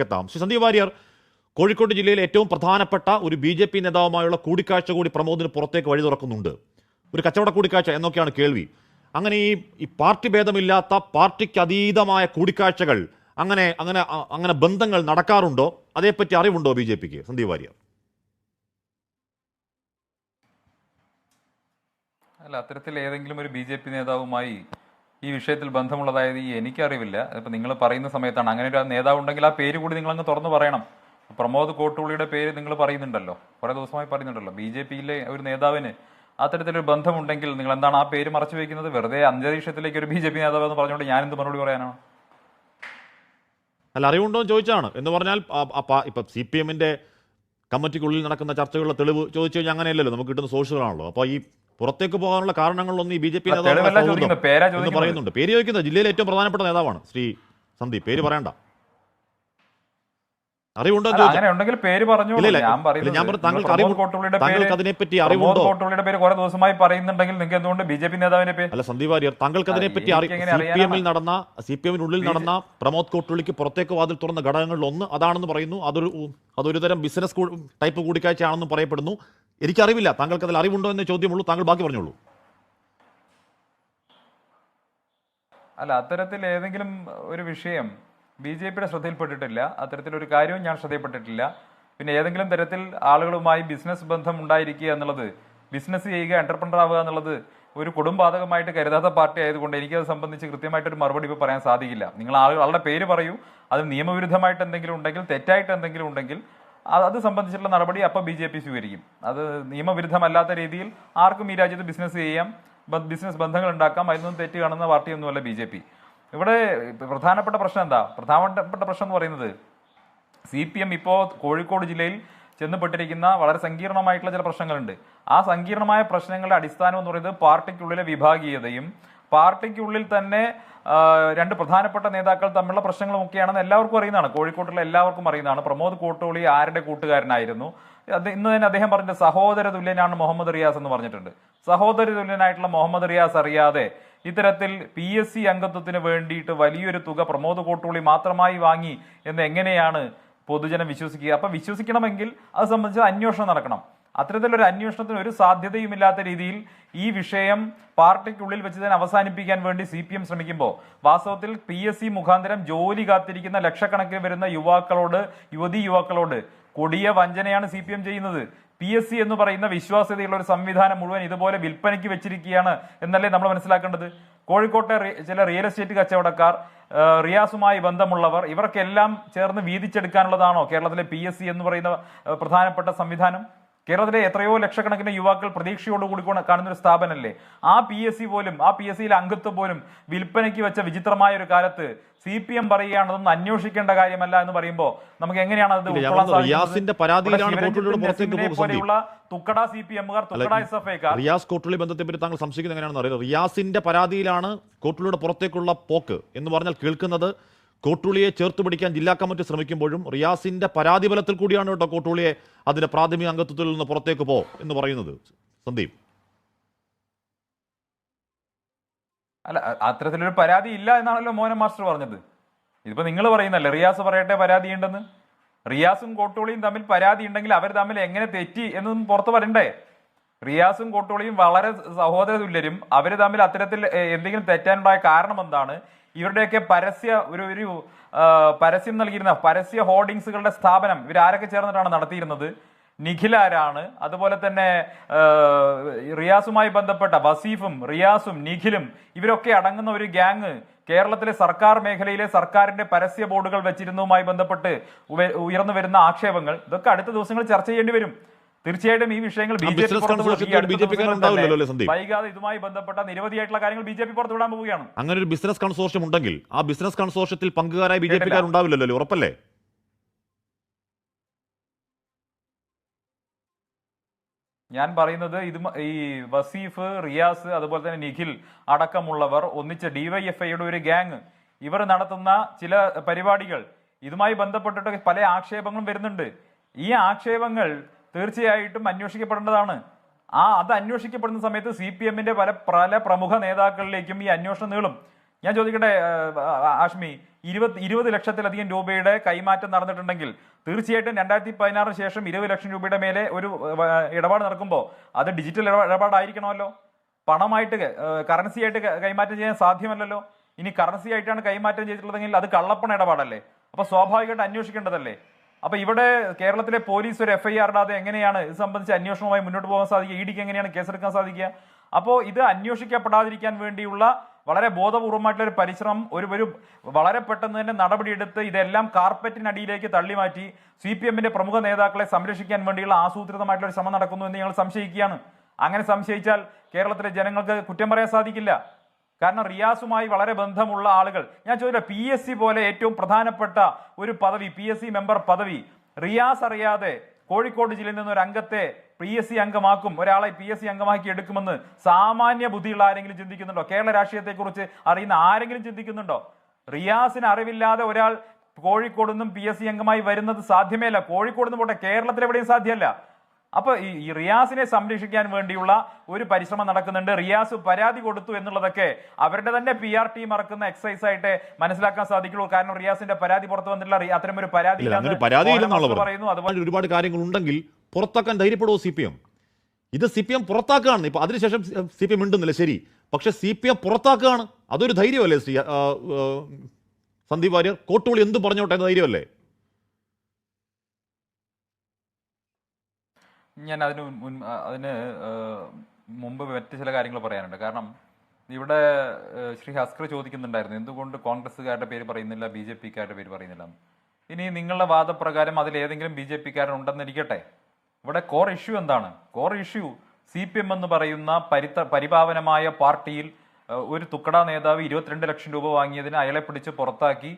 എത്താം ശ്രീ സന്ദീപ് വാര്യർ കോഴിക്കോട് ജില്ലയിലെ ഏറ്റവും പ്രധാനപ്പെട്ട ഒരു ബി ജെ പി നേതാവുമായുള്ള കൂടിക്കാഴ്ച കൂടി പ്രമോദിന് പുറത്തേക്ക് വഴി തുറക്കുന്നുണ്ട്. ഒരു കച്ചവട കൂടിക്കാഴ്ച എന്നൊക്കെയാണ് കേൾവി. അങ്ങനെ ഈ ഈ പാർട്ടി ഭേദമില്ലാത്ത പാർട്ടിക്ക് അതീതമായ കൂടിക്കാഴ്ചകൾ അങ്ങനെ അങ്ങനെ അങ്ങനെ ബന്ധങ്ങൾ നടക്കാറുണ്ടോ? അതേപ്പറ്റി അറിവുണ്ടോ ബി ജെ പിക്ക്? സന്ദീപ് വാര്യർ. അല്ല അത്തരത്തിൽ ഏതെങ്കിലും ഒരു ബി ജെ പി നേതാവുമായി ഈ വിഷയത്തിൽ ബന്ധമുള്ളതായത് എനിക്കറിവില്ല. ഇപ്പൊ നിങ്ങൾ പറയുന്ന സമയത്താണ്. അങ്ങനെ ഒരു നേതാവ് ഉണ്ടെങ്കിൽ ആ പേര് കൂടി നിങ്ങൾ അങ്ങ് തുറന്നു പറയണം. പ്രമോദ് കോട്ടുള്ളിയുടെ പേര് നിങ്ങൾ പറയുന്നുണ്ടല്ലോ. കുറേ ദിവസമായി പറയുന്നുണ്ടല്ലോ. ബി ജെ പിയിലെ ഒരു നേതാവിന് അത്തരത്തിലൊരു ബന്ധമുണ്ടെങ്കിൽ നിങ്ങൾ എന്താണ് ആ പേര് മറച്ചു വെക്കുന്നത്? വെറുതെ അന്തരീക്ഷത്തിലേക്ക് ഒരു ബി ജെ പി നേതാവ് എന്ന് പറഞ്ഞുകൊണ്ട് ഞാൻ എന്ത് മറുപടി പറയാനാണ് അല്ല അറിവുണ്ടോ എന്ന് ചോദിച്ചാണ്. എന്ന് പറഞ്ഞാൽ ഇപ്പം സി പി എമ്മിന്റെ കമ്മിറ്റിക്കുള്ളിൽ നടക്കുന്ന ചർച്ചകളുടെ തെളിവ് ചോദിച്ചു കഴിഞ്ഞാൽ അങ്ങനെയല്ലല്ലോ. നമുക്ക് കിട്ടുന്ന സോഴ്സുകളാണല്ലോ. അപ്പോൾ ഈ പുറത്തേക്ക് പോകാനുള്ള കാരണങ്ങളിലൊന്നും ഈ ബി ജെ പി നേതാവ് പറയുന്നുണ്ട്. പേര് ചോദിക്കുന്നത് ജില്ലയിലെ ഏറ്റവും പ്രധാനപ്പെട്ട നേതാവാണ് ശ്രീ സന്ദീപ്. പേര് പറയണ്ട. അറിവുണ്ടോ താങ്കൾക്ക് അതിനെപ്പറ്റി അറിവുണ്ടോ? ദിവസമായി പറയുന്നുണ്ടെങ്കിൽ നിങ്ങൾക്ക് എന്തുകൊണ്ട് ബി ജെ പി നേതാവിന്റെ പേര് അല്ല സന്ദീപ് വാര്യർ താങ്കൾക്ക് അതിനെപ്പറ്റി സി പി എമ്മിൽ നടന്ന സി പി എമ്മിനുള്ളിൽ നടന്ന പ്രമോദ് കോട്ടുള്ളിക്ക് പുറത്തേക്ക് വാതിൽ തുറന്ന ഘടകങ്ങളിൽ ഒന്ന് അതാണെന്ന് പറയുന്നു. അതൊരു അതൊരു തരം ബിസിനസ് ടൈപ്പ് ടൈപ്പ് കൂടിക്കാഴ്ചയാണെന്ന് പറയപ്പെടുന്നു. എനിക്കറിവില്ല. താങ്കൾക്ക് അതിൽ അറിവുണ്ടോ എന്ന ചോദ്യമുള്ളൂ. താങ്കൾ ബാക്കി പറഞ്ഞോളൂ. അല്ല അത്തരത്തിൽ ഏതെങ്കിലും ഒരു വിഷയം ബി ജെ പിയുടെ ശ്രദ്ധയിൽപ്പെട്ടിട്ടില്ല. അത്തരത്തിലൊരു കാര്യവും ഞാൻ ശ്രദ്ധയിൽപ്പെട്ടിട്ടില്ല. പിന്നെ ഏതെങ്കിലും തരത്തിൽ ആളുകളുമായി ബിസിനസ് ബന്ധം ഉണ്ടായിരിക്കുക എന്നുള്ളത് ബിസിനസ് ചെയ്യുക എന്റർപ്രണർ ആവുക എന്നുള്ളത് ഒരു കുടുംബാതകമായിട്ട് കരുതാത്ത പാർട്ടി ആയതുകൊണ്ട് എനിക്കത് സംബന്ധിച്ച് കൃത്യമായിട്ടൊരു മറുപടി ഇപ്പോൾ പറയാൻ സാധിക്കില്ല. നിങ്ങൾ ആളുകളുടെ പേര് പറയൂ. അത് നിയമവിരുദ്ധമായിട്ട് എന്തെങ്കിലും ഉണ്ടെങ്കിൽ തെറ്റായിട്ട് എന്തെങ്കിലും ഉണ്ടെങ്കിൽ അത് സംബന്ധിച്ചുള്ള നടപടി അപ്പോൾ ബി ജെ പി സ്വീകരിക്കും. അത് നിയമവിരുദ്ധമല്ലാത്ത രീതിയിൽ ആർക്കും ഈ രാജ്യത്ത് ബിസിനസ് ചെയ്യാം. ബിസിനസ് ബന്ധങ്ങൾ ഉണ്ടാക്കാം അതിനൊന്നും തെറ്റ് കാണുന്ന പാർട്ടിയൊന്നുമല്ല ബി ജെ പി. ഇവിടെ പ്രധാനപ്പെട്ട പ്രശ്നം എന്താ? പ്രധാനപ്പെട്ട പ്രശ്നം എന്ന് പറയുന്നത് സി പി എം ഇപ്പോൾ കോഴിക്കോട് ജില്ലയിൽ ചെന്നപ്പെട്ടിരിക്കുന്ന വളരെ സങ്കീർണമായിട്ടുള്ള ചില പ്രശ്നങ്ങളുണ്ട്. ആ സങ്കീർണമായ പ്രശ്നങ്ങളുടെ അടിസ്ഥാനം എന്ന് പറയുന്നത് പാർട്ടിക്കുള്ളിലെ വിഭാഗീയതയും പാർട്ടിക്കുള്ളിൽ തന്നെ രണ്ട് പ്രധാനപ്പെട്ട നേതാക്കൾ തമ്മിലുള്ള പ്രശ്നങ്ങളുമൊക്കെയാണെന്ന് എല്ലാവർക്കും അറിയുന്നതാണ്. കോഴിക്കോട്ടുള്ള എല്ലാവർക്കും അറിയുന്നതാണ്. പ്രമോദ് കോട്ടോളി ആരുടെ കൂട്ടുകാരനായിരുന്നു? അത് ഇന്ന് തന്നെ അദ്ദേഹം പറഞ്ഞ സഹോദര തുല്യനാണ് മുഹമ്മദ് റിയാസ് എന്ന് പറഞ്ഞിട്ടുണ്ട്. സഹോദര തുല്യനായിട്ടുള്ള മുഹമ്മദ് റിയാസ് അറിയാതെ ഇത്തരത്തിൽ പി എസ് സി അംഗത്വത്തിന് വേണ്ടിയിട്ട് വലിയൊരു തുക പ്രമോദ് കോട്ടോളി മാത്രമായി വാങ്ങി എന്ന് എങ്ങനെയാണ് പൊതുജനം വിശ്വസിക്കുക? അപ്പൊ വിശ്വസിക്കണമെങ്കിൽ അത് സംബന്ധിച്ച് അന്വേഷണം നടക്കണം. അത്തരത്തിലൊരു അന്വേഷണത്തിന് ഒരു സാധ്യതയുമില്ലാത്ത രീതിയിൽ ഈ വിഷയം പാർട്ടിക്കുള്ളിൽ വെച്ച് തന്നെ അവസാനിപ്പിക്കാൻ വേണ്ടി സി പി എം ശ്രമിക്കുമ്പോൾ വാസ്തവത്തിൽ പി എസ് സി മുഖാന്തരം ജോലി കാത്തിരിക്കുന്ന ലക്ഷക്കണക്കിന് വരുന്ന യുവാക്കളോട് യുവതി യുവാക്കളോട് കൊടിയ വഞ്ചനയാണ് സി പി എം ചെയ്യുന്നത്. പി എസ് സി എന്ന് പറയുന്ന വിശ്വാസ്യതയുള്ള ഒരു സംവിധാനം മുഴുവൻ ഇതുപോലെ വിൽപ്പനയ്ക്ക് വെച്ചിരിക്കുകയാണ് എന്നല്ലേ നമ്മൾ മനസ്സിലാക്കേണ്ടത്? കോഴിക്കോട്ടെ ചില റിയൽ എസ്റ്റേറ്റ് കച്ചവടക്കാർ റിയാസുമായി ബന്ധമുള്ളവർ ഇവർക്കെല്ലാം ചേർന്ന് വീതിച്ചെടുക്കാനുള്ളതാണോ കേരളത്തിലെ പി എന്ന് പറയുന്ന പ്രധാനപ്പെട്ട സംവിധാനം? കേരളത്തിലെ എത്രയോ ലക്ഷക്കണക്കിന് യുവാക്കൾ പ്രതീക്ഷയോടുകൂടി കാണുന്ന ഒരു സ്ഥാപനമല്ലേ? ആ പി എസ് സി പോലും ആ പി എസ് സിയിലെ അംഗത്വം പോലും വിൽപ്പനയ്ക്ക് വെച്ച വിചിത്രമായ ഒരു കാലത്ത് സി പി എം പറയുകയാണ് അന്വേഷിക്കേണ്ട കാര്യമല്ല എന്ന് പറയുമ്പോൾ നമുക്ക് എങ്ങനെയാണ് അത് ഉൾക്കൊള്ളാൻ സാധിക്കുന്നത്? പോലെയുള്ള തുക്കട സി പി എമ്മുകാർ തുക്കട എസ് എഫ് ഐക്കാർ റിയാസ് കോട്ടുള്ളി ബന്ധത്തെ പറ്റി താങ്കൾ സംശയിക്കുന്നത് എങ്ങനെയാണെന്ന് അറിയാം റിയാസിന്റെ പരാതിയിലാണ് കോട്ടുള്ളിയുടെ പുറത്തേക്കുള്ള പോക്ക് എന്ന് പറഞ്ഞാൽ കേൾക്കുന്നത് കോട്ടുള്ളിയെ ചേർത്ത് പിടിക്കാൻ ജില്ലാ കമ്മിറ്റി ശ്രമിക്കുമ്പോഴും റിയാസിന്റെ പരാതി ബലത്തിൽ കൂടിയാണ് കേട്ടോ കോട്ടുള്ളിയെ അതിന്റെ പ്രാഥമിക അംഗത്വത്തിൽ നിന്ന് പുറത്തേക്ക് പോ എന്ന് പറയുന്നത്. സന്ദീപ്. അല്ല അത്തരത്തിലൊരു പരാതി ഇല്ല എന്നാണല്ലോ മോഹൻ മാസ്റ്റർ പറഞ്ഞത്. ഇതിപ്പോ നിങ്ങൾ പറയുന്നല്ലേ റിയാസ് പറയട്ടെ പരാതി ഉണ്ടെന്ന് റിയാസും കോട്ടോളിയും തമ്മിൽ പരാതി ഉണ്ടെങ്കിൽ അവർ തമ്മിൽ എങ്ങനെ തെറ്റി എന്നൊന്നും പുറത്ത് വരണ്ടേ? റിയാസും കോട്ടോളിയും വളരെ സഹോദര തുല്യരും അവർ തമ്മിൽ അത്തരത്തിൽ എന്തെങ്കിലും തെറ്റാനുണ്ടായ കാരണം എന്താണ്? ഇവരുടെയൊക്കെ പരസ്യ ഒരു ഒരു പരസ്യം നൽകിയിരുന്ന പരസ്യ ഹോർഡിങ്സുകളുടെ സ്ഥാപനം ഇവർ ആരൊക്കെ ചേർന്നിട്ടാണ് നടത്തിയിരുന്നത്? നിഖിലാരാണ് അതുപോലെ തന്നെ റിയാസുമായി ബന്ധപ്പെട്ട വസീഫും റിയാസും നിഖിലും ഇവരൊക്കെ അടങ്ങുന്ന ഒരു ഗ്യാങ് കേരളത്തിലെ സർക്കാർ മേഖലയിലെ സർക്കാരിന്റെ പരസ്യ ബോർഡുകൾ വെച്ചിരുന്നതുമായി ബന്ധപ്പെട്ട് ഉയർന്നു വരുന്ന ആക്ഷേപങ്ങൾ. ഇതൊക്കെ അടുത്ത ദിവസങ്ങൾ ചർച്ച ചെയ്യേണ്ടി വരും. തീർച്ചയായിട്ടും ഈ വിഷയങ്ങൾ? വൈകാതെ ഇതുമായി ബന്ധപ്പെട്ട നിരവധിയായിട്ടുള്ള കാര്യങ്ങൾ ബി ജെ പി പുറത്തുവിടാൻ പോവുകയാണ് അങ്ങനെ ഒരു ബിസിനസ് കൺസോർഷ്യം ഉണ്ടെങ്കിൽ ആ ബിസിനസ് കൺസോർഷ്യത്തിൽ പങ്കുകാരായ ബി ജെ. പിക്കാർ ഉണ്ടാവില്ലല്ലോ ഉറപ്പല്ലേ? ഞാൻ പറയുന്നത് ഇത് ഈ വസീഫ് റിയാസ് അതുപോലെ തന്നെ നിഖിൽ അടക്കമുള്ളവർ ഒന്നിച്ച് ഡിവൈഎഫ്ഐയുടെ ഒരു ഗ്യാങ്. ഇവർ നടത്തുന്ന ചില പരിപാടികൾ. ഇതുമായി ബന്ധപ്പെട്ടിട്ട് പല ആക്ഷേപങ്ങളും വരുന്നുണ്ട്. ഈ ആക്ഷേപങ്ങൾ തീർച്ചയായിട്ടും അന്വേഷിക്കപ്പെടേണ്ടതാണ്. ആ അത് അന്വേഷിക്കപ്പെടുന്ന സമയത്ത് സി പി എമ്മിന്റെ പല പല പ്രമുഖ നേതാക്കളിലേക്കും ഈ അന്വേഷണം നീളും. ഞാൻ ചോദിക്കട്ടെ ആഷ്മി ഇരുപത് ഇരുപത് ലക്ഷത്തിലധികം രൂപയുടെ കൈമാറ്റം നടന്നിട്ടുണ്ടെങ്കിൽ തീർച്ചയായിട്ടും രണ്ടായിരത്തി പതിനാറിന് ശേഷം ഇരുപത് ലക്ഷം രൂപയുടെ മേലെ ഒരു ഇടപാട് നടക്കുമ്പോൾ അത് ഡിജിറ്റൽ ഇടപാ- ഇടപാടായിരിക്കണമല്ലോ. പണമായിട്ട് കറൻസി ആയിട്ട് കൈമാറ്റം ചെയ്യാൻ സാധ്യമല്ലല്ലോ. ഇനി കറൻസി ആയിട്ടാണ് കൈമാറ്റം ചെയ്തിട്ടുള്ളതെങ്കിൽ അത് കള്ളപ്പണ ഇടപാടല്ലേ. അപ്പൊ സ്വാഭാവികമായിട്ട് അന്വേഷിക്കേണ്ടതല്ലേ. അപ്പൊ ഇവിടെ കേരളത്തിലെ പോലീസ് ഒരു എഫ് ഐ ആർ ഇടാതെ എങ്ങനെയാണ് ഇത് സംബന്ധിച്ച് അന്വേഷണവുമായി മുന്നോട്ട് പോകാൻ സാധിക്കുക? ഇ ഡിക്ക് എങ്ങനെയാണ് കേസെടുക്കാൻ സാധിക്കുക? അപ്പോൾ ഇത് അന്വേഷിക്കപ്പെടാതിരിക്കാൻ വേണ്ടിയുള്ള വളരെ ബോധപൂർവമായിട്ടുള്ള ഒരു പരിശ്രമം ഒരു ഒരു വളരെ പെട്ടെന്ന് തന്നെ നടപടിയെടുത്ത് ഇതെല്ലാം കാർപ്പറ്റിനടിയിലേക്ക് തള്ളി മാറ്റി സി പി എമ്മിന്റെ പ്രമുഖ നേതാക്കളെ സംരക്ഷിക്കാൻ വേണ്ടിയുള്ള ആസൂത്രിതമായിട്ടുള്ള ഒരു ശ്രമം നടക്കുന്നു എന്ന് ഞങ്ങൾ സംശയിക്കുകയാണ്. അങ്ങനെ സംശയിച്ചാൽ കേരളത്തിലെ ജനങ്ങൾക്ക് കുറ്റം പറയാൻ സാധിക്കില്ല. കാരണം റിയാസുമായി വളരെ ബന്ധമുള്ള ആളുകൾ. ഞാൻ ചോദിച്ചില്ല പി എസ് സി പോലെ ഏറ്റവും പ്രധാനപ്പെട്ട ഒരു പദവി പി എസ് സി മെമ്പർ പദവി റിയാസ് അറിയാതെ കോഴിക്കോട് ജില്ലയിൽ നിന്ന് ഒരു അംഗത്തെ പി എസ് സി അംഗമാക്കും ഒരാളെ പി എസ് സി അംഗമാക്കി എടുക്കുമെന്ന് സാമാന്യ ബുദ്ധിയുള്ള ആരെങ്കിലും ചിന്തിക്കുന്നുണ്ടോ? കേരള രാഷ്ട്രീയത്തെക്കുറിച്ച് അറിയുന്ന ആരെങ്കിലും ചിന്തിക്കുന്നുണ്ടോ? റിയാസിന് അറിവില്ലാതെ ഒരാൾ കോഴിക്കോട് നിന്നും പി എസ് സി അംഗമായി വരുന്നത് സാധ്യമേ അല്ല കോഴിക്കോട് നിന്ന് പോട്ടെ കേരളത്തിൽ എവിടെയും സാധ്യമല്ല. അപ്പൊ ഈ റിയാസിനെ സംരക്ഷിക്കാൻ വേണ്ടിയുള്ള ഒരു പരിശ്രമം നടക്കുന്നുണ്ട്. റിയാസ് പരാതി കൊടുത്തു എന്നുള്ളതൊക്കെ അവരുടെ തന്നെ പി ആർ ടീം ഇറക്കുന്ന എക്സസൈസ് ആയിട്ട് മനസ്സിലാക്കാൻ സാധിക്കുള്ളൂ. കാരണം റിയാസിന്റെ പരാതി പുറത്തു വന്നിട്ടുള്ള അത്തരം ഒരു പരാതി പറയുന്നു. അതുപോലെ ഒരുപാട് കാര്യങ്ങൾ ഉണ്ടെങ്കിൽ പുറത്താക്കാൻ ധൈര്യപ്പെടുവോ സി പി എം ഇത് സി പി എം പുറത്താക്കുകയാണ്. ഇപ്പൊ അതിനുശേഷം സി പി എം ഉണ്ടെന്നില്ല ശരി. പക്ഷെ സി പി എം പുറത്താക്കുകയാണ്. അതൊരു ധൈര്യമല്ലേ സന്ദീപ് വാര്യർ? കോട്ടുകൂളി എന്ത് പറഞ്ഞോട്ടെ? ധൈര്യമല്ലേ? ഞാൻ അതിന് മുൻ- അതിന് മുമ്പ് മറ്റ് ചില കാര്യങ്ങൾ പറയാനുണ്ട്. കാരണം ഇവിടെ ശ്രീ ഹസ്കർ ചോദിക്കുന്നുണ്ടായിരുന്നു എന്തുകൊണ്ട് കോൺഗ്രസ്സുകാരുടെ പേര് പറയുന്നില്ല ബി ജെ പിക്കാരുടെ പേര് പറയുന്നില്ല? ഇനി നിങ്ങളുടെ വാദപ്രകാരം അതിൽ ഏതെങ്കിലും ബി ജെ പിക്കാരൻ ഉണ്ടെന്നിരിക്കട്ടെ ഇവിടെ കോർ ഇഷ്യൂ എന്താണ്? Core issue C P M എന്ന് പറയുന്ന പരിത പരിപാവനമായ പാർട്ടിയിൽ ഒരു തുക്കട നേതാവ് ഇരുപത്തിരണ്ട് ലക്ഷം രൂപ വാങ്ങിയതിന് അയാളെ പിടിച്ച് പുറത്താക്കി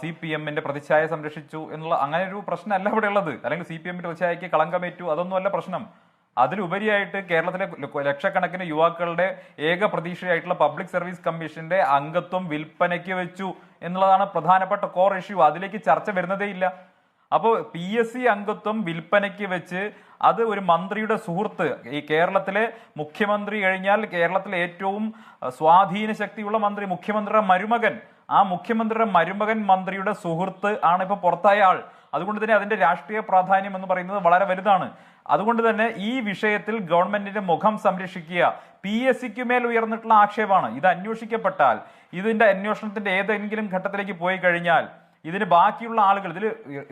സി പി എമ്മിന്റെ പ്രതിച്ഛായ സംരക്ഷിച്ചു എന്നുള്ള അങ്ങനെ ഒരു പ്രശ്നമല്ല ഇവിടെ ഉള്ളത് അല്ലെങ്കിൽ സി പി എമ്മിന്റെ പ്രതിച്ഛായക്ക് കളങ്കമേറ്റു അതൊന്നുമല്ല പ്രശ്നം. അതിലുപരിയായിട്ട് കേരളത്തിലെ ലക്ഷക്കണക്കിന് യുവാക്കളുടെ ഏക പ്രതീക്ഷയായിട്ടുള്ള പബ്ലിക് സർവീസ് കമ്മീഷന്റെ അംഗത്വം വിൽപ്പനയ്ക്ക് വെച്ചു എന്നുള്ളതാണ് പ്രധാനപ്പെട്ട കോർ ഇഷ്യൂ. അതിലേക്ക് ചർച്ച വരുന്നതേ ഇല്ല. അപ്പോൾ പി എസ് സി അംഗത്വം വിൽപ്പനയ്ക്ക് വെച്ച് അത് ഒരു മന്ത്രിയുടെ സുഹൃത്ത് ഈ കേരളത്തിലെ മുഖ്യമന്ത്രി കഴിഞ്ഞാൽ കേരളത്തിലെ ഏറ്റവും സ്വാധീന ശക്തിയുള്ള മന്ത്രി മുഖ്യമന്ത്രിയുടെ മരുമകൻ ആ മുഖ്യമന്ത്രിയുടെ മരുമകൻ മന്ത്രിയുടെ സുഹൃത്ത് ആണ് ഇപ്പൊ പുറത്തായ ആൾ. അതുകൊണ്ട് തന്നെ അതിന്റെ രാഷ്ട്രീയ പ്രാധാന്യം എന്ന് പറയുന്നത് വളരെ വലുതാണ്. അതുകൊണ്ട് തന്നെ ഈ വിഷയത്തിൽ ഗവൺമെന്റിന്റെ മുഖം സംരക്ഷിക്കുക പി എസ് സിക്ക് മേൽ ഉയർന്നിട്ടുള്ള ആക്ഷേപമാണ്. ഇത് അന്വേഷിക്കപ്പെട്ടാൽ ഇതിന്റെ അന്വേഷണത്തിന്റെ ഏതെങ്കിലും ഘട്ടത്തിലേക്ക് പോയി കഴിഞ്ഞാൽ ഇതിന് ബാക്കിയുള്ള ആളുകൾ ഇതിൽ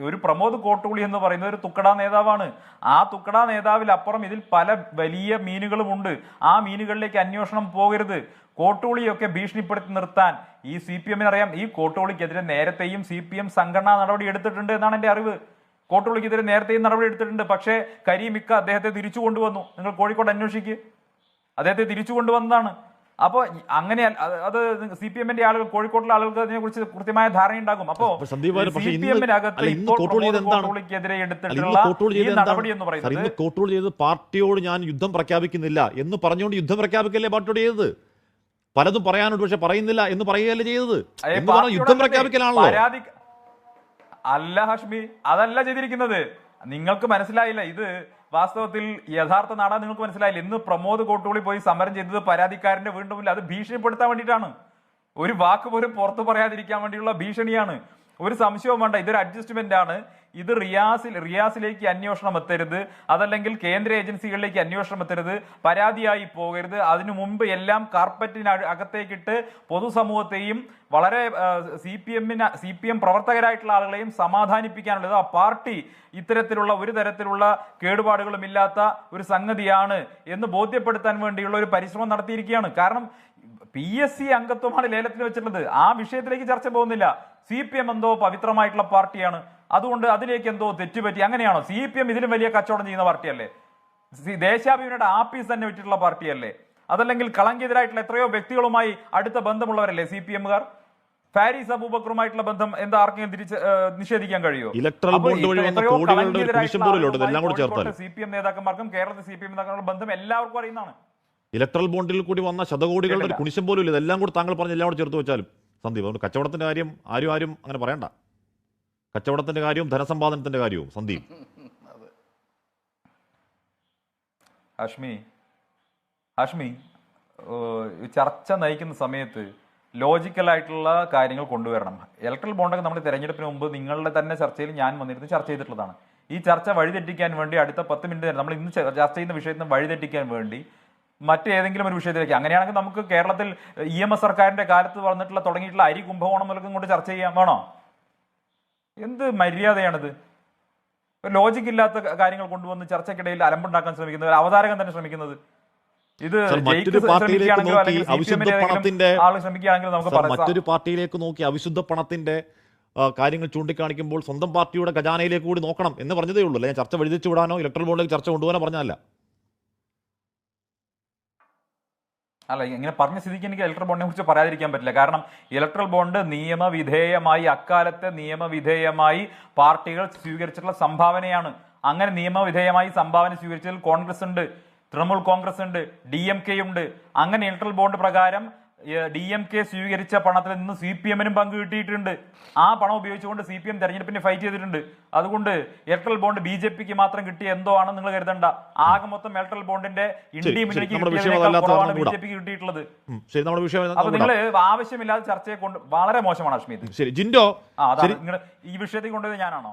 ഒരു പ്രമോദ് കോട്ടുകുളി എന്ന് പറയുന്ന ഒരു തുക്കട നേതാവാണ്. ആ തുക്കട നേതാവിൽ അപ്പുറം ഇതിൽ പല വലിയ മീനുകളുമുണ്ട് ആ മീനുകളിലേക്ക് അന്വേഷണം പോകരുത്. കോട്ടുകുളിയൊക്കെ ഭീഷണിപ്പെടുത്തി നിർത്താൻ ഈ സി പി എമ്മിന് അറിയാം ഈ കോട്ടൂളിക്കെതിരെ നേരത്തെയും സി പി എം സംഘടനാ നടപടി എടുത്തിട്ടുണ്ട് എന്നാണ് എന്റെ അറിവ്. കോട്ടൂളിക്കെതിരെ നേരത്തെയും നടപടി എടുത്തിട്ടുണ്ട്. പക്ഷേ കരീമിക്ക അദ്ദേഹത്തെ തിരിച്ചു കൊണ്ടുവന്നു. നിങ്ങൾ കോഴിക്കോട് അന്വേഷിക്ക്. അദ്ദേഹത്തെ തിരിച്ചു കൊണ്ടുവന്നതാണ്. അപ്പോ അങ്ങനെ അത് സി പി എമ്മിന്റെ ആളുകൾ കോഴിക്കോട്ടിലെ ആളുകൾക്ക് അതിനെ കുറിച്ച് കൃത്യമായ ധാരണ ഉണ്ടാകും അപ്പോ സി പി എമ്മിനകത്ത്? കോട്ടൂളിക്കെതിരെ എടുത്തിട്ടുള്ള? നടപടി എന്ന് പറയുന്നത് പാർട്ടിയോട് ഞാൻ യുദ്ധം പ്രഖ്യാപിക്കുന്നില്ല എന്ന് പറഞ്ഞുകൊണ്ട് യുദ്ധം പ്രഖ്യാപിക്കല്ലേ പാർട്ടിയോട് ചെയ്തത്? പലതും പറയാനുണ്ട് പക്ഷെ പറയുന്നില്ല എന്ന് പറയുകയല്ലേ ചെയ്തത്? യുദ്ധം പ്രഖ്യാപിക്കലാണല്ലോ. അല്ല ഹഷ്മി അതല്ല ചെയ്തിരിക്കുന്നത്. നിങ്ങൾക്ക് മനസ്സിലായില്ല ഇത് വാസ്തവത്തിൽ യഥാർത്ഥ നാടാ നിങ്ങൾക്ക് മനസ്സിലായില്ല. ഇന്ന് പ്രമോദ് കോട്ടൂളി പോയി സമരം ചെയ്തത് പരാതിക്കാരന്റെ വീണ്ടും അത് ഭീഷണിപ്പെടുത്താൻ വേണ്ടിയിട്ടാണ്. ഒരു വാക്ക് പോലും പുറത്തു പറയാതിരിക്കാൻ വേണ്ടിയുള്ള ഭീഷണിയാണ്. ഒരു സംശയവും വേണ്ട ഇതൊരു അഡ്ജസ്റ്റ്മെന്റ് ആണ്. ഇത് റിയാസിൽ റിയാസിലേക്ക് അന്വേഷണം എത്തരുത്. അതല്ലെങ്കിൽ കേന്ദ്ര ഏജൻസികളിലേക്ക് അന്വേഷണം എത്തരുത്. പരാതിയായി പോകരുത്. അതിനു മുമ്പ് എല്ലാം കാർപ്പറ്റിന് അകത്തേക്കിട്ട് പൊതുസമൂഹത്തെയും വളരെ സി പി എമ്മിന് സി പി എം പ്രവർത്തകരായിട്ടുള്ള ആളുകളെയും സമാധാനിപ്പിക്കാനുള്ളത് ആ പാർട്ടി ഇത്തരത്തിലുള്ള ഒരു തരത്തിലുള്ള കേടുപാടുകളും ഇല്ലാത്ത ഒരു സംഗതിയാണ് എന്ന് ബോധ്യപ്പെടുത്താൻ വേണ്ടിയുള്ള ഒരു പരിശ്രമം നടത്തിയിരിക്കുകയാണ്. കാരണം പി എസ് സി അംഗത്വമാണ് ലേലത്തിന് വെച്ചിട്ടുള്ളത്. ആ വിഷയത്തിലേക്ക് ചർച്ച പോകുന്നില്ല. സി പി എം എന്തോ പവിത്രമായിട്ടുള്ള പാർട്ടിയാണ്. അതുകൊണ്ട് അതിലേക്ക് എന്തോ തെറ്റുപറ്റി. അങ്ങനെയാണോ? സി പി എം ഇതിലും വലിയ കച്ചവടം ചെയ്യുന്ന പാർട്ടിയല്ലേ? ദേശാഭിമാനിയുടെ ആപ്പീസ് തന്നെ വിട്ടിട്ടുള്ള പാർട്ടിയല്ലേ? അതല്ലെങ്കിൽ കളങ്കിതരായിട്ടുള്ള എത്രയോ വ്യക്തികളുമായി അടുത്ത ബന്ധമുള്ളവരല്ലേ സി പി എമ്മുകാർ ഫാരീസ് അബൂബക്കറുമായിട്ടുള്ള ബന്ധം എന്താ ആർക്കെങ്കിലും തിരിച്ച് നിഷേധിക്കാൻ കഴിയുമോ? ഇലക്ട്രൽ ബോണ്ട് വഴി. സി പി എം നേതാക്കന്മാർക്കും കേരളത്തിൽ സി പി എം നേതാക്കന്മാരുടെ ബന്ധം എല്ലാവർക്കും അറിയുന്നതാണ്. ഇലക്ട്രൽ ബോണ്ടിൽ കൂടി വന്ന ശതകോടികളുടെ ഒരു കുണിശം പോലും ഇല്ല. ഇതെല്ലാം കൂടി താങ്കൾ പറഞ്ഞ എല്ലാം കൂടി ചേർത്ത് വെച്ചാലും. സന്ദീപ്. അതുകൊണ്ട് കച്ചവടത്തിന്റെ കാര്യം ആരും ആരും അങ്ങനെ പറയണ്ട. കച്ചവടത്തിന്റെ കാര്യവും ധനസമ്പാദനത്തിന്റെ കാര്യവും സന്ദീപ്. ഹാഷ്മി. ഹാഷ്മി ചർച്ച നയിക്കുന്ന സമയത്ത് ലോജിക്കലായിട്ടുള്ള കാര്യങ്ങൾ കൊണ്ടുവരണം. ഇലക്ട്രൽ ബോണ്ടൊക്കെ നമ്മൾ തെരഞ്ഞെടുപ്പിന് മുമ്പ് നിങ്ങളുടെ തന്നെ ചർച്ചയിൽ ഞാൻ വന്നിരുന്ന് ചർച്ച ചെയ്തിട്ടുള്ളതാണ്. ഈ ചർച്ച വഴിതെറ്റിക്കാൻ വേണ്ടി അടുത്ത പത്ത് മിനിറ്റ് നമ്മൾ ഇന്ന് ചർച്ച ചെയ്യുന്ന വിഷയത്തിന് വഴിതെറ്റിക്കാൻ വേണ്ടി മറ്റേതെങ്കിലും ഒരു വിഷയത്തിലേക്ക്. അങ്ങനെയാണെങ്കിൽ നമുക്ക് കേരളത്തിൽ ഇ എം എസ് സർക്കാരിന്റെ കാലത്ത് വന്നിട്ടുള്ള തുടങ്ങിയിട്ടുള്ള അരി കുംഭകോണം മുതൽക്കും കൊണ്ട് ചർച്ച ചെയ്യാൻ വേണോ? എന്ത് മര്യാദയാണിത്? ഒരു ലോജിക് ഇല്ലാത്ത കാര്യങ്ങൾ കൊണ്ടുവന്ന് ചർച്ചയ്ക്കിടയിൽ അലമ്പുണ്ടാക്കാൻ ശ്രമിക്കുന്നത് ഒരു അവതാരകൻ തന്നെ ശ്രമിക്കുന്നത്. ഇത് മറ്റൊരു പാർട്ടിയിലേക്ക് നോക്കി അവിശുദ്ധ പണത്തിന്റെ- കാര്യങ്ങൾ ചൂണ്ടിക്കാണിക്കുമ്പോൾ സ്വന്തം പാർട്ടിയുടെ ഖജാനയിലേക്ക് കൂടി നോക്കണം എന്ന് പറഞ്ഞതേ ഉള്ളൂ. അല്ലെ? ചർച്ച വഴിതിച്ചു വിടാനോ ഇലക്ട്രൽ ബോർഡിലേക്ക് ചർച്ച കൊണ്ടുപോകാനോ പറഞ്ഞതല്ല. അല്ല ഇങ്ങനെ പറഞ്ഞ സ്ഥിതിക്ക് എനിക്ക് ഇലക്ട്രൽ ബോണ്ടിനെ കുറിച്ച് പറയാതിരിക്കാൻ പറ്റില്ല. കാരണം ഇലക്ട്രൽ ബോണ്ട് നിയമവിധേയമായി അക്കാലത്തെ നിയമവിധേയമായി പാർട്ടികൾ സ്വീകരിച്ചിട്ടുള്ള സംഭാവനയാണ്. അങ്ങനെ നിയമവിധേയമായി സംഭാവന സ്വീകരിച്ചതിൽ കോൺഗ്രസ് ഉണ്ട് തൃണമൂൽ കോൺഗ്രസ് ഉണ്ട് ഡി എം കെ ഉണ്ട്. അങ്ങനെ ഇലക്ട്രൽ ബോണ്ട് പ്രകാരം ഡി എം കെ സ്വീകരിച്ച പണത്തിൽ നിന്ന് സി പി എമ്മിനും പങ്ക് കിട്ടിയിട്ടുണ്ട്. ആ പണം ഉപയോഗിച്ചുകൊണ്ട് സി പി എം തെരഞ്ഞെടുപ്പിന് ഫൈറ്റ് ചെയ്തിട്ടുണ്ട്. അതുകൊണ്ട് ഇലക്ട്രൽ ബോണ്ട് ബി ജെ പിക്ക് മാത്രം കിട്ടിയ എന്തോ ആണെന്ന് നിങ്ങൾ കരുതണ്ട. ആകെ മൊത്തം ഇലക്ട്രൽ ബോണ്ടിന്റെ ഇന്ത്യ മുന്നണിക്ക് ബി ജെ പിക്ക് കിട്ടിയിട്ടുള്ളത്. അപ്പൊ നിങ്ങൾ ആവശ്യമില്ലാതെ ചർച്ചയെ കൊണ്ട് വളരെ മോശമാണ് അഷ്മീത് ശരി ജിൻഡോ ഈ വിഷയത്തിൽ കൊണ്ടുപോയത് ഞാനാണോ?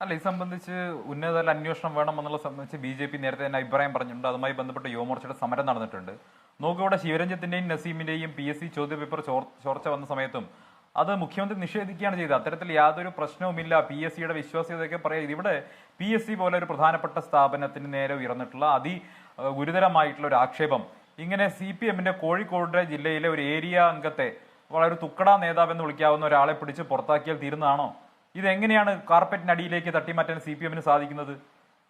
അല്ല ഇത് സംബന്ധിച്ച് ഉന്നതതല അന്വേഷണം വേണം എന്നുള്ള സംബന്ധിച്ച് ബി ജെ പി നേരത്തെ തന്നെ അഭിപ്രായം പറഞ്ഞിട്ടുണ്ട്. അതുമായി ബന്ധപ്പെട്ട് യുവമോർച്ചയുടെ സമരം നടന്നിട്ടുണ്ട്. നോക്കൂ ഇവിടെ ശിവരഞ്ജത്തിന്റെയും നസീമിന്റെയും പി എസ് സി ചോദ്യപേപ്പർ ചോർ- ചോർച്ച വന്ന സമയത്തും അത് മുഖ്യമന്ത്രി നിഷേധിക്കുകയാണ് ചെയ്തത്. അത്തരത്തിൽ യാതൊരു പ്രശ്നവുമില്ല. പി എസ് സിയുടെ വിശ്വാസ്യതയൊക്കെ പറയുക ഇവിടെ പി എസ് സി പോലെ ഒരു പ്രധാനപ്പെട്ട സ്ഥാപനത്തിന് നേരെ ഉയർന്നിട്ടുള്ള അതി ഗുരുതരമായിട്ടുള്ള ഒരു ആക്ഷേപം. ഇങ്ങനെ സി പി എമ്മിന്റെ കോഴിക്കോട് ജില്ലയിലെ ഒരു ഏരിയ അംഗത്തെ വളരെ തുക്കട നേതാവെന്ന് വിളിക്കാവുന്ന ഒരാളെ പിടിച്ച് പുറത്താക്കിയാൽ തീരുന്നതാണോ? ഇതെങ്ങനെയാണ് കാർപ്പറ്റിനടിയിലേക്ക് തട്ടിമാറ്റാൻ സി പി എമ്മിന് സാധിക്കുന്നത്?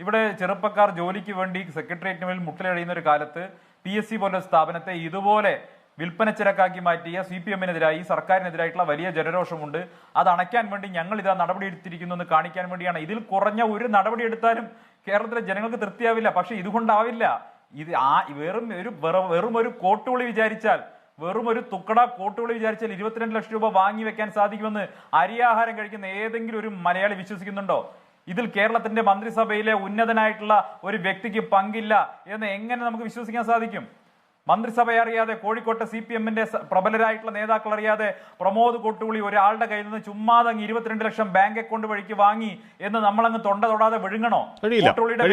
ഇവിടെ ചെറുപ്പക്കാർ ജോലിക്ക് വേണ്ടി സെക്രട്ടേറിയറ്റിന് മേൽ മുട്ടിലഴിയുന്ന ഒരു കാലത്ത് പി എസ് സി പോലൊരു സ്ഥാപനത്തെ ഇതുപോലെ വിൽപ്പന ചിരക്കാക്കി മാറ്റിയ സി പി എമ്മിനെതിരായി സർക്കാരിനെതിരായിട്ടുള്ള വലിയ ജനരോഷമുണ്ട്. അത് അണയ്ക്കാൻ വേണ്ടി ഞങ്ങൾ ഇതാ നടപടി എടുത്തിരിക്കുന്നു എന്ന് കാണിക്കാൻ വേണ്ടിയാണ്. ഇതിൽ കുറഞ്ഞ ഒരു നടപടി എടുത്താലും കേരളത്തിലെ ജനങ്ങൾക്ക് തൃപ്തിയാവില്ല. പക്ഷെ ഇതുകൊണ്ടാവില്ല. ഇത് ആ വെറും ഒരു വെറും ഒരു കോട്ടുവിളി വിചാരിച്ചാൽ വെറും ഒരു തുക്കട കോട്ടുകളി വിചാരിച്ചാൽ ഇരുപത്തിരണ്ട് ലക്ഷം രൂപ വാങ്ങി വെക്കാൻ സാധിക്കുമെന്ന് അരിയാഹാരം കഴിക്കുന്ന ഏതെങ്കിലും ഒരു മലയാളി വിശ്വസിക്കുന്നുണ്ടോ? ഇതിൽ കേരളത്തിന്റെ മന്ത്രിസഭയിലെ ഉന്നതനായിട്ടുള്ള ഒരു വ്യക്തിക്ക് പങ്കില്ല എന്ന് എങ്ങനെ നമുക്ക് വിശ്വസിക്കാൻ സാധിക്കും? മന്ത്രിസഭയെ അറിയാതെ കോഴിക്കോട്ടെ സി പി എമ്മിന്റെ പ്രബലരായിട്ടുള്ള നേതാക്കൾ അറിയാതെ പ്രമോദ് കൊട്ടുകുളി ഒരാളുടെ കയ്യിൽ നിന്ന് ചുമ്മാതെ അങ്ങ് ഇരുപത്തിരണ്ട് ലക്ഷം ബാങ്ക് അക്കൗണ്ട് വഴിക്ക് വാങ്ങി എന്ന് നമ്മളങ്ങ് തൊണ്ട തൊടാതെ വിഴുങ്ങണോ? കൊട്ടുകുളിയുടെ